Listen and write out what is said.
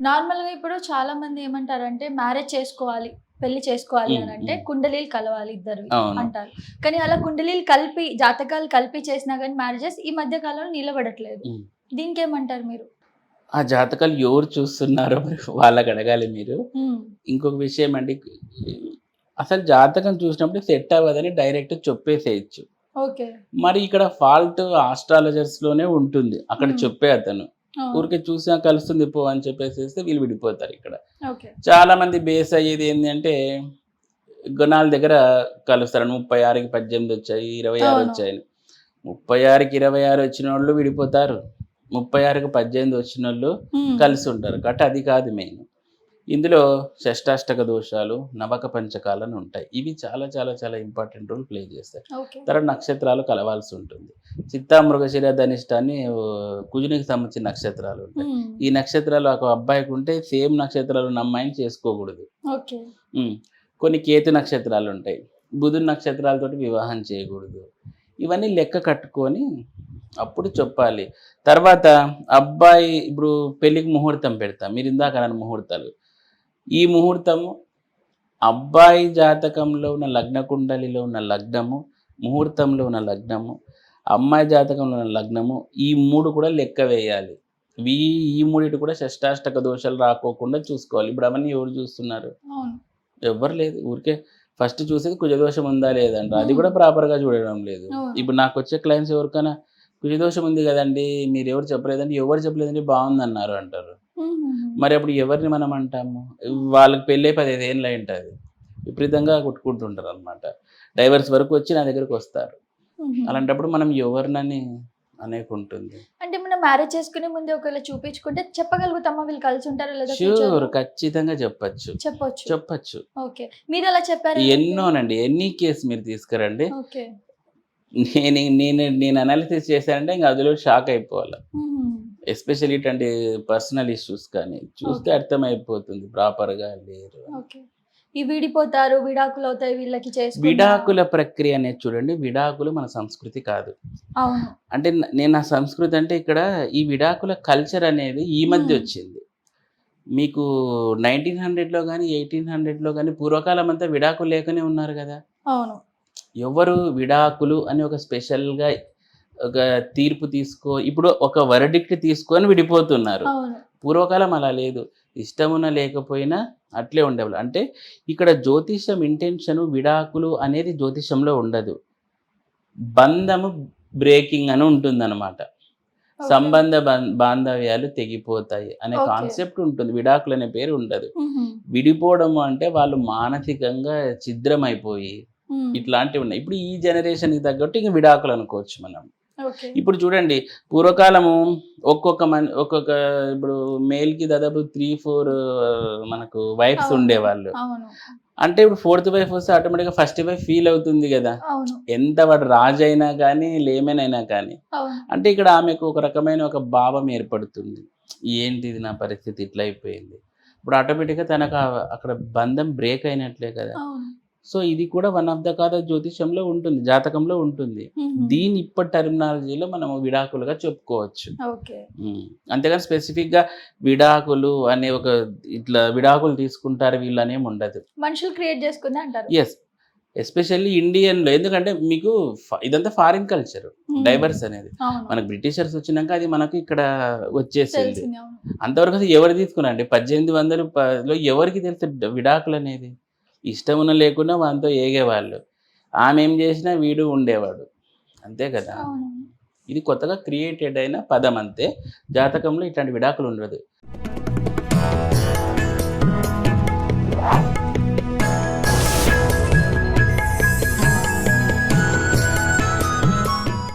నార్మల్గా ఇప్పుడు చాలా మంది ఏమంటారంటే మ్యారేజ్ చేసుకోవాలి పెళ్ళి చేసుకోవాలి అని అంటే. కుండలీలు కలవాలి ఇద్దరు అంటారు. కానీ అలా కుండలీలు కలిపి జాతకాలు కలిపి చేసినా కానీ మ్యారేజెస్ ఈ మధ్య కాలంలో నిలబడట్లేదు. దీనికి ఏమంటారు మీరు? ఆ జాతకాలు ఎవరు చూస్తున్నారో మరి వాళ్ళకి అడగాలి మీరు. ఇంకొక విషయం అండి అసలు జాతకం చూసినప్పుడు సెట్ అవ్వదని డైరెక్ట్ చెప్పేసేయచ్చు. ఓకే. మరి ఇక్కడ ఫాల్ట్ ఆస్ట్రాలజర్స్లోనే ఉంటుంది. అక్కడ. చెప్పే అతను. ఊరికే చూసినా కలుస్తుంది పో అని చెప్పేసేస్తే వీళ్ళు విడిపోతారు ఇక్కడ. చాలా మంది బేస్ అయ్యేది ఏంటి అంటే గుణాల దగ్గర కలుస్తారు. ముప్పై ఆరుకి పద్దెనిమిది వచ్చాయి ఇరవై ఆరు అవును. వచ్చాయి. ముప్పై ఆరుకి ఇరవై ఆరు వచ్చిన వాళ్ళు విడిపోతారు. ముప్పై ఆరుకి పద్దెనిమిది వచ్చిన వాళ్ళు కలిసి ఉంటారు. కాబట్టి అది కాదు మెయిన్. ఇందులో షష్టాష్టక దోషాలు నవక పంచకాలను ఉంటాయి. ఇవి చాలా చాలా చాలా ఇంపార్టెంట్ రోల్ ప్లే చేస్తాయి. తర్వాత నక్షత్రాలు కలవాల్సి ఉంటుంది. చిత్తా మృగశిర ధనిష్ట అని ఓ, కుజునికి సంబంధించిన నక్షత్రాలు ఉంటాయి. ఈ నక్షత్రాలు ఒక అబ్బాయికి ఉంటే సేమ్ నక్షత్రాలు ఉన్న అమ్మాయిని చేసుకోకూడదు. కొన్ని కేతు నక్షత్రాలు ఉంటాయి. బుధుని నక్షత్రాలతోటి వివాహం చేయకూడదు. ఇవన్నీ లెక్క కట్టుకొని అప్పుడు చెప్పాలి. తర్వాత అబ్బాయి ఇప్పుడు పెళ్ళికి ముహూర్తం పెడతాం. మీరు ఇందాక అన్న ముహూర్తాలు. ఈ ముహూర్తము అబ్బాయి జాతకంలో ఉన్న లగ్న కుండలిలో ఉన్న లగ్నము ముహూర్తంలో ఉన్న లగ్నము అమ్మాయి జాతకంలో ఉన్న లగ్నము ఈ మూడు కూడా లెక్క వేయాలి. ఈ ఈ మూడిటి కూడా షష్టాష్టక దోషాలు రాకోకుండా చూసుకోవాలి. ఇప్పుడు అవన్నీ ఎవరు చూస్తున్నారు? ఎవ్వరు లేదు. ఊరికే ఫస్ట్ చూసేది కుజదోషం ఉందా లేదంట అది కూడా ప్రాపర్గా చూడడం లేదు. ఇప్పుడు నాకు వచ్చే క్లయింట్స్ ఎవరికైనా కుజదోషం ఉంది కదండి మీరు ఎవరు చెప్పలేదండి ఎవరు చెప్పలేదండి బాగుంది అన్నారు అంటారు. మరి అప్పుడు ఎవరిని మనం అంటాము? వాళ్ళకి పెళ్ళే పదిహేను ఏళ్ళు ఉంటుంది విపరీతంగా కొట్టుకుంటుంటారు అనమాట డైవర్స్ వరకు వచ్చి నా దగ్గరకు వస్తారు. అలాంటప్పుడు మనం ఎవరినని అనేకుంటుంది. అంటే మనం మ్యారేజ్ చేసుకునే ముందే ఒకవేళ చూపించుకుంటే చెప్పగలుగుతామా? వీళ్ళు కలిసి ఉంటారా లేదా షూర్? ఖచ్చితంగా చెప్పచ్చు. చెప్పొచ్చు. చెప్పచ్చు. ఓకే. మీరు అలా చెప్పారు? ఎన్నోనండి. ఎన్ని కేసు మీరు తీసుకురండి. ఓకే. నేను నేను నేను అనాలిసిస్ చేశానంటే ఇంకా అందులో షాక్ అయిపోవాలి. ఉమ్, ఎస్పెషల్లీ ఇట్లాంటి పర్సనల్ ఇష్యూస్ కానీ చూస్తే. అర్థమైపోతుంది ప్రాపర్గా లేరు ఓకే ఈ విడిపోతారు విడాకులు అవుతాయి వీళ్ళకి చేసుకుంటారు. విడాకుల ప్రక్రియ అనేది చూడండి విడాకులు మన సంస్కృతి కాదు. అంటే న- నేను ఆ సంస్కృతి అంటే ఇక్కడ ఈ విడాకుల కల్చర్ అనేది ఈ మధ్య Hmm. వచ్చింది. మీకు నైన్టీన్ హండ్రెడ్లో కానీ ఎయిటీన్ హండ్రెడ్లో కానీ పూర్వకాలం అంతా విడాకులు లేకనే ఉన్నారు కదా. అవును. ఎవరు విడాకులు అని ఒక స్పెషల్గా ఒక తీర్పు తీసుకో ఇప్పుడు ఒక వరడిక్ట్ తీసుకొని విడిపోతున్నారు. పూర్వకాలం అలా లేదు. ఇష్టమున్న లేకపోయినా అట్లే ఉండేవాళ్ళు. అంటే ఇక్కడ జ్యోతిషం ఇంటెన్షన్ విడాకులు అనేది జ్యోతిషంలో ఉండదు. బంధము బ్రేకింగ్ అని ఉంటుందన్నమాట. సంబంధ బాంధవ్యాలు తెగిపోతాయి అనే. కాన్సెప్ట్ ఉంటుంది. విడాకులు అనే పేరు ఉండదు. ఉహుం, విడిపోవడము అంటే వాళ్ళు మానసికంగా ఛిద్రమైపోయి ఇట్లాంటివి ఉన్నాయి. ఇప్పుడు ఈ జనరేషన్కి తగ్గట్టు ఇంక విడాకులు అనుకోవచ్చు మనం. ఇప్పుడు చూడండి పూర్వకాలము ఒక్కొక్క మన్ ఒక్కొక్క ఇప్పుడు మేల్కి దాదాపు త్రీ ఫోర్ మనకు వైఫ్స్. ఉండేవాళ్ళు. అంటే ఇప్పుడు ఫోర్త్ వైఫ్ వస్తే ఆటోమేటిక్గా ఫస్ట్ వైఫ్ ఫీల్ అవుతుంది కదా. ఎంత వాడు రాజు అయినా కానీ లేమెన్ అయినా కానీ. అంటే ఇక్కడ ఆమెకు ఒక రకమైన ఒక భావం ఏర్పడుతుంది. ఏంటి ఇది నా పరిస్థితి? ఇట్లా అయిపోయింది. ఇప్పుడు ఆటోమేటిక్గా తనకు అక్కడ బంధం బ్రేక్ అయినట్లే కదా. సో ఇది కూడా వన్ ఆఫ్ ద కాద జ్యోతిషంలో ఉంటుంది జాతకంలో ఉంటుంది. దీని ఇప్పటి టెర్మినాలజీలో మనము విడాకులుగా చెప్పుకోవచ్చు. అంతేగాని స్పెసిఫిక్గా విడాకులు అనే ఒక ఇట్లా విడాకులు తీసుకుంటారు వీళ్ళు అనేమి ఉండదు. మనుషులు క్రియేట్ చేసుకుంది అంటారు? ఎస్ ఎస్పెషల్లీ ఇండియన్లో ఎందుకంటే మీకు ఇదంతా ఫారిన్ కల్చర్ డైవర్స్ అనేది. మనకు బ్రిటిషర్స్ వచ్చినాక అది మనకు ఇక్కడ వచ్చేసింది. అంతవరకు అసలు ఎవరు తీసుకున్నారండి పద్దెనిమిది వందలు ఎవరికి తెలుసు విడాకులు అనేది? ఇష్టం ఉన్న లేకున్నా వాళ్ళతో ఏగేవాళ్ళు. ఆమె ఏం చేసినా వీడు ఉండేవాడు. అంతే కదా? ఇది కొత్తగా క్రియేటెడ్ అయిన పదం అంతే. జాతకంలో ఇట్లాంటి విడాకులు ఉండదు.